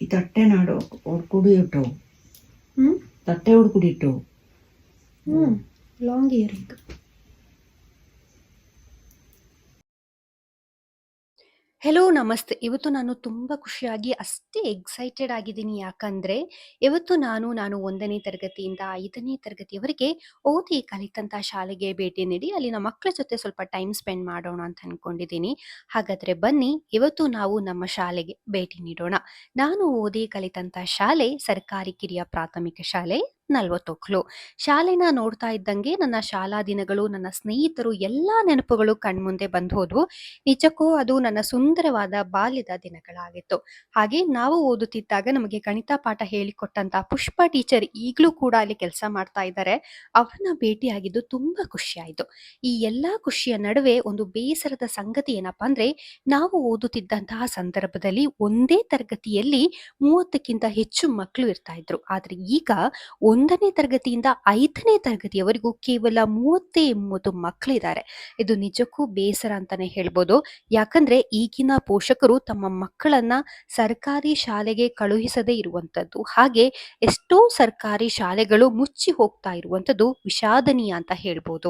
ഈ തട്ടേനാടോ ഓർക്കൂടി കേട്ടോ തട്ടയോട് കൂടി കേട്ടോ ലോങ് ഇയറിങ് ಹೆಲೋ ನಮಸ್ತೆ. ಇವತ್ತು ನಾನು ತುಂಬ ಖುಷಿಯಾಗಿ ಅಷ್ಟೇ ಎಕ್ಸೈಟೆಡ್ ಆಗಿದ್ದೀನಿ. ಯಾಕಂದರೆ ಇವತ್ತು ನಾನು ನಾನು ಒಂದನೇ ತರಗತಿಯಿಂದ ಐದನೇ ತರಗತಿಯವರೆಗೆ ಓದಿ ಕಲಿತಂಥ ಶಾಲೆಗೆ ಭೇಟಿ ನೀಡಿ ಅಲ್ಲಿನ ಮಕ್ಕಳ ಜೊತೆ ಸ್ವಲ್ಪ ಟೈಮ್ ಸ್ಪೆಂಡ್ ಮಾಡೋಣ ಅಂತ ಅಂದ್ಕೊಂಡಿದ್ದೀನಿ ಹಾಗಾದರೆ ಬನ್ನಿ, ಇವತ್ತು ನಾವು ನಮ್ಮ ಶಾಲೆಗೆ ಭೇಟಿ ನೀಡೋಣ. ನಾನು ಓದಿ ಕಲಿತಂಥ ಶಾಲೆ ಸರ್ಕಾರಿ ಕಿರಿಯ ಪ್ರಾಥಮಿಕ ಶಾಲೆ ನಲ್ವತ್ತೊಕ್ಲು. ಶಾಲೆನ ನೋಡ್ತಾ ಇದ್ದಂಗೆ ನನ್ನ ಶಾಲಾ ದಿನಗಳು, ನನ್ನ ಸ್ನೇಹಿತರು ಎಲ್ಲಾ ನೆನಪುಗಳು ಕಣ್ಮುಂದೆ ಬಂದು ಹೋದ್ವು ನಿಜಕ್ಕೂ ಅದು ನನ್ನ ಸುಂದರವಾದ ಬಾಲ್ಯದ ದಿನಗಳಾಗಿತ್ತು. ಹಾಗೆ ನಾವು ಓದುತ್ತಿದ್ದಾಗ ನಮಗೆ ಗಣಿತ ಪಾಠ ಹೇಳಿಕೊಟ್ಟಂತ ಪುಷ್ಪ ಟೀಚರ್ ಈಗಲೂ ಕೂಡ ಅಲ್ಲಿ ಕೆಲಸ ಮಾಡ್ತಾ ಇದ್ದಾರೆ. ಅವರನ್ನ ಭೇಟಿಯಾಗಿದ್ದು ತುಂಬಾ ಖುಷಿ ಆಯ್ತು ಈ ಎಲ್ಲಾ ಖುಷಿಯ ನಡುವೆ ಒಂದು ಬೇಸರದ ಸಂಗತಿ ಏನಪ್ಪಾ ಅಂದ್ರೆ, ನಾವು ಓದುತ್ತಿದ್ದಂತಹ ಸಂದರ್ಭದಲ್ಲಿ ಒಂದೇ ತರಗತಿಯಲ್ಲಿ ಮೂವತ್ತಕ್ಕಿಂತ ಹೆಚ್ಚು ಮಕ್ಕಳು ಇರ್ತಾ ಇದ್ರು. ಆದ್ರೆ ಈಗ ಒಂದನೇ ತರಗತಿಯಿಂದ ಐದನೇ ತರಗತಿಯವರೆಗೂ ಕೇವಲ ಮೂವತ್ತೇ ಮೂವತ್ತು ಮಕ್ಕಳಿದ್ದಾರೆ. ಇದು ನಿಜಕ್ಕೂ ಬೇಸರ ಅಂತಾನೆ ಹೇಳ್ಬೋದು. ಯಾಕಂದ್ರೆ ಈಗಿನ ಪೋಷಕರು ತಮ್ಮ ಮಕ್ಕಳನ್ನ ಸರ್ಕಾರಿ ಶಾಲೆಗೆ ಕಳುಹಿಸದೇ ಇರುವಂತದ್ದು ಹಾಗೆ ಎಷ್ಟೋ ಸರ್ಕಾರಿ ಶಾಲೆಗಳು ಮುಚ್ಚಿ ಹೋಗ್ತಾ ಇರುವಂತದ್ದು ವಿಷಾದನೀಯ ಅಂತ ಹೇಳ್ಬೋದು.